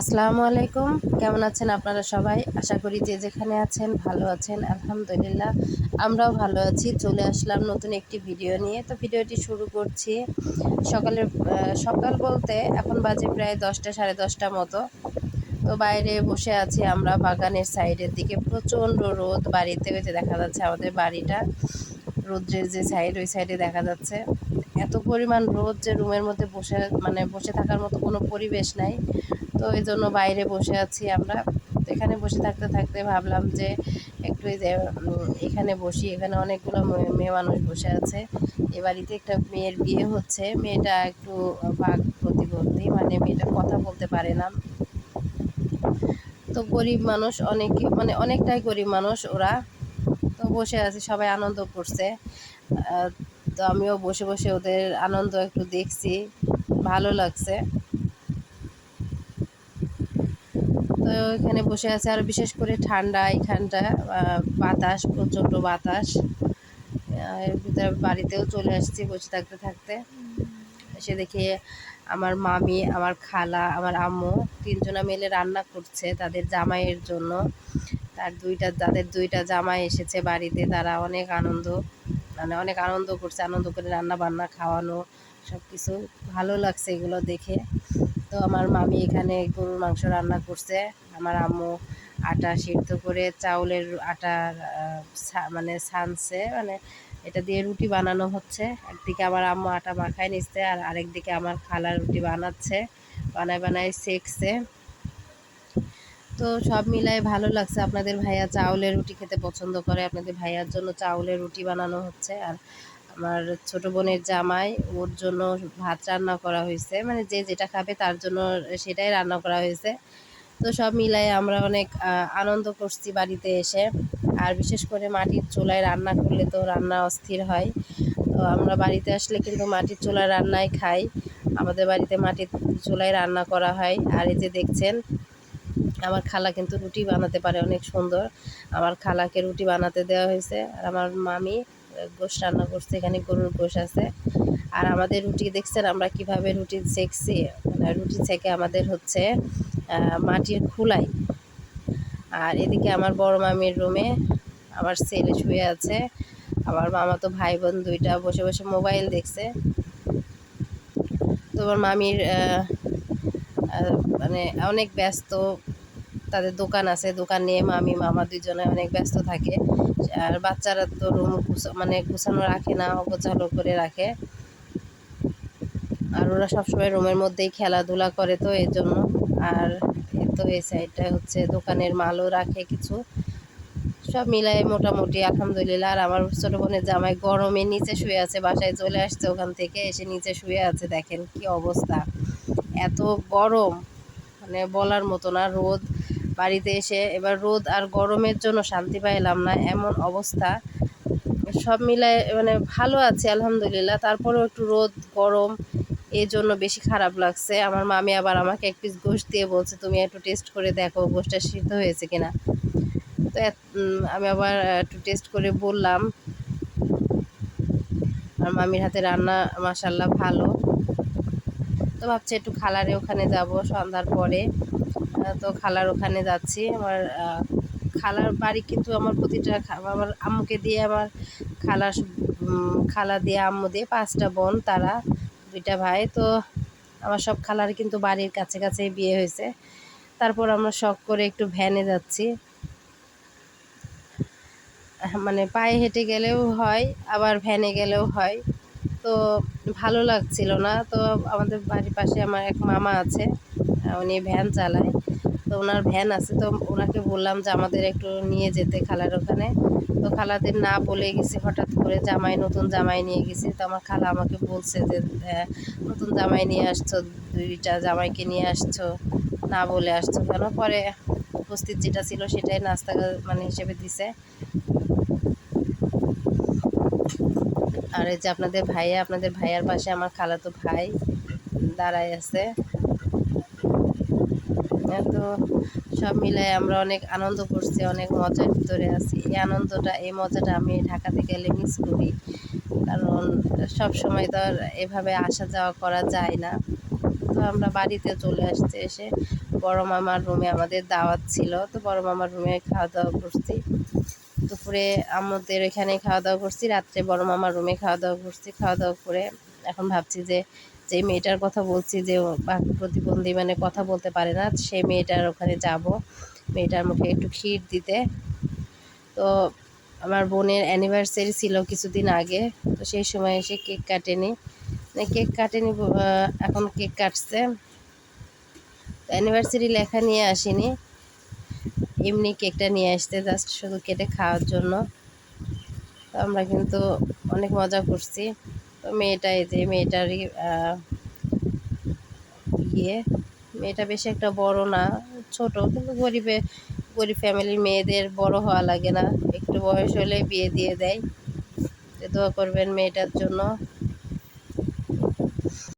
আসসালামু আলাইকুম। কেমন আছেন আপনারা সবাই? আশা করি যে যেখানে আছেন ভালো আছেন, আলহামদুলিল্লাহ। আমরাও ভালো আছি। চলে আসলাম নতুন একটি ভিডিও নিয়ে। তো ভিডিওটি শুরু করছি। সকালের সকাল বলতে এখন বাজে প্রায় দশটা, সাড়ে দশটা মতো। তো বাইরে বসে আছি আমরা বাগানের সাইডের দিকে। প্রচণ্ড রোদ বাড়িতে। যে দেখা যাচ্ছে আমাদের বাড়িটা। রৌদ্রের যে সাইড, ওই সাইডে দেখা যাচ্ছে। এত পরিমাণ রোদ যে রুমের মধ্যে বসে মানে বসে থাকার মতো কোনো পরিবেশ নাই। তো এই জন্য বাইরে বসে আছি আমরা। এখানে বসে থাকতে থাকতে ভাবলাম যে একটু এই যে এখানে বসি। এখানে অনেকগুলো মেয়ে মানুষ বসে আছে। এ বাড়িতে একটা মেয়ের বিয়ে হচ্ছে। মেয়েটা একটু বাঘ প্রতিবন্ধী মানে মেয়েটা কথা বলতে পারে না। তো গরিব মানুষ অনেক মানে অনেকটাই গরিব মানুষ ওরা। তো বসে আছে, সবাই আনন্দ করছে। তো আমিও বসে বসে ওদের আনন্দ একটু দেখছি। ভালো লাগছে। তো এখানে বসে আছে আর বিশেষ করে ঠান্ডা, এখানটা বাতাস, প্রচণ্ড বাতাস। এর ভিতরে বাড়িতেও চলে আসছি বসে থাকতে থাকতে। এসে দেখি আমার মামি, আমার খালা, আমার আম্মু তিনজনা মিলে রান্না করছে তাদের জামাইয়ের জন্য। তার দুইটা, তাদের দুইটা জামাই এসেছে বাড়িতে, তারা অনেক আনন্দ মানে অনেক আনন্দ করছে, আনন্দ করে রান্না বান্না খাওয়ানো সব কিছু ভালো লাগছে এগুলো দেখে। তো আমার মামি এখানে গরুর মাংস রান্না করছে। আমার আম্মু আটা সিদ্ধ করে চাউলের আটা মানে ছানছে মানে এটা দিয়ে রুটি বানানো হচ্ছে। একদিকে আমার আম্মু আটা মাখায় নিচ্ছে আর আরেকদিকে আমার খালা রুটি বানাচ্ছে, বানায় বানায় সেকছে তো সব মিলাই ভালো লাগছে আপনাদের ভাইয়া চাউলের রুটি খেতে পছন্দ করে। আপনাদের ভাইয়ার জন্য চাউলের রুটি বানানো হচ্ছে আর আমার ছোট বোনের জামাই, ওর জন্য ভাত রান্না করা হয়েছে। মানে যে যেটা খাবে তার জন্য সেটাই রান্না করা হয়েছে। তো সব মিলাই আমরা অনেক আনন্দ করছি বাড়িতে এসে। আর বিশেষ করে মাটির চুলায় রান্না করলে তো রান্না অস্থির হয়। তো আমরা বাড়িতে আসলে কিন্তু মাটির চুলায় রান্নাই খাই। আমাদের বাড়িতে মাটির চুলায় রান্না করা হয়। আর এই যে দেখছেন, আমার খালা কিন্তু রুটি বানাতে পারে অনেক সুন্দর। আমার খালাকে রুটি বানাতে দেওয়া হয়েছে। আর আমার মামি গোশ রান্না করছে, এখানে গরুর গোশ আছে। আর আমাদের রুটি দেখছেন আমরা কীভাবে রুটি সেকছি মানে রুটি থেকে আমাদের হচ্ছে মাটির খুলাই। আর এদিকে আমার বড় মামির রুমে আমার ছেলে শুয়ে আছে। আমার মামা তো ভাই বোন দুইটা বসে বসে মোবাইল দেখছে। তো আমার মামির মানে অনেক ব্যস্ত, তাদের দোকান আছে। দোকান নিয়ে মামি, মামা দুজনে অনেক ব্যস্ত থাকে। আর বাচ্চারা তো রুম মানে গুছানো রাখে না, অগোছালো করে রাখে। আর ওরা সবসময় রুমের মধ্যেই খেলাধুলা করে তো এই জন্য। আর তো এই সাইডটা হচ্ছে দোকানের মালও রাখে কিছু। সব মিলাই মোটামুটি, আলহামদুলিল্লাহ। আর আমার ছোটো বোনের জামাই গরমে নিচে শুয়ে আছে, বাসায় চলে আসছে ওখান থেকে, এসে নিচে শুয়ে আছে, দেখেন কি অবস্থা। এত গরম মানে বলার মতো না, রোদ বাড়িতে এসে এবার রোদ আর গরমের জন্য শান্তি পাইলাম না, এমন অবস্থা। সব মিলায় মানে ভালো আছে, আলহামদুলিল্লাহ। তারপরেও একটু রোদ, গরম, এই জন্য বেশি খারাপ লাগছে। আমার মামি আবার আমাকে এক পিস গোশ দিয়ে বলছে, তুমি একটু টেস্ট করে দেখো গোশটা সিদ্ধ হয়েছে কিনা? তো আমি আবার একটু টেস্ট করে বললাম। আর মামির হাতে রান্না মাসাল্লাহ ভালো। তো ভাবছি একটু খালারে ওখানে যাব সন্ধ্যার পরে। তো খালার ওখানে যাচ্ছি। আমার খালার বাড়ি কিন্তু আমার প্রতিটা আমার আম্মুকে দিয়ে আমার খালা উম, খালা দিয়ে আম্মু দিয়ে পাঁচটা বোন তারা দুইটা ভাই। তো আমার সব খালার কিন্তু বাড়ির কাছে কাছেই বিয়ে হয়েছে। তারপর আমরা শখ করে একটু ভ্যানে যাচ্ছি। মানে পায়ে হেঁটে গেলেও হয় আবার ভ্যানে গেলেও হয়। তো ভালো লাগছিল না। তো আমাদের বাড়ির পাশে আমার এক মামা আছে উনি ভ্যান চালায়। তো ওনার ভ্যান আছে তো ওনাকে বললাম যে আমাদের একটু নিয়ে যেতে খালার ওখানে। তো খালাদের না বলে গেছি হঠাৎ করে জামাই নতুন জামাই নিয়ে গেছি। তো আমার খালা আমাকে বলছে যে আহ, নতুন জামাই নিয়ে আসছো দুইটা জামাইকে নিয়ে আসছো না বলে আসছো কেন? পরে উপস্থিত যেটা ছিল সেটাই নাস্তা মানে হিসেবে দিছে। আর এই যে আপনাদের ভাইয়া আপনাদের ভাইয়ার পাশে আমার খালাতো ভাই দাঁড়ায় আছে। তো সব মিলাই আমরা অনেক আনন্দ করছি, অনেক মজার ভিতরে আছি। এই আনন্দটা, এই মজাটা আমি ঢাকাতে গেলে মিস করি। কারণ সব সময় তো এভাবে আসা যাওয়া করা যায় না। তো আমরা বাড়িতে চলে আসছি, এসে বড় মামার রুমে আমাদের দাওয়াত ছিল। তো বড় মামার রুমে খাওয়া দাওয়া করছি। দুপুরে আমাদের এখানে খাওয়া দাওয়া করছি, রাত্রে বড় মামার রুমে খাওয়া দাওয়া করছি। খাওয়া দাওয়া করে এখন ভাবছি যে যে মেয়েটার কথা বলছি যে বাক প্রতিবন্ধী মানে কথা বলতে পারে না সেই মেয়েটার ওখানে যাব। মেয়েটার মুখে একটু ক্ষীর দিতে। তো আমার বোনের অ্যানিভার্সারি ছিল কিছুদিন আগে, তো সেই সময় এসে কেক কাটেনি। মানে কেক কাটেনি এখন কেক কাটছে। অ্যানিভার্সারি লেখা নিয়ে আসিনি। এমনি কেকটা নিয়ে আসতে জাস্ট শুধু কেটে খাওয়ার জন্য। তো আমরা কিন্তু অনেক মজা করছি। তো মেয়েটা এই যে, মেয়েটারই ইয়ে। মেয়েটা বেশি একটা বড় না, ছোট, কিন্তু গরিবে, গরিব ফ্যামিলির মেয়েদের বড় হওয়া লাগে না। একটু বয়স হলে বিয়ে দিয়ে দেয়। দোয়া করবেন মেয়েটার জন্য।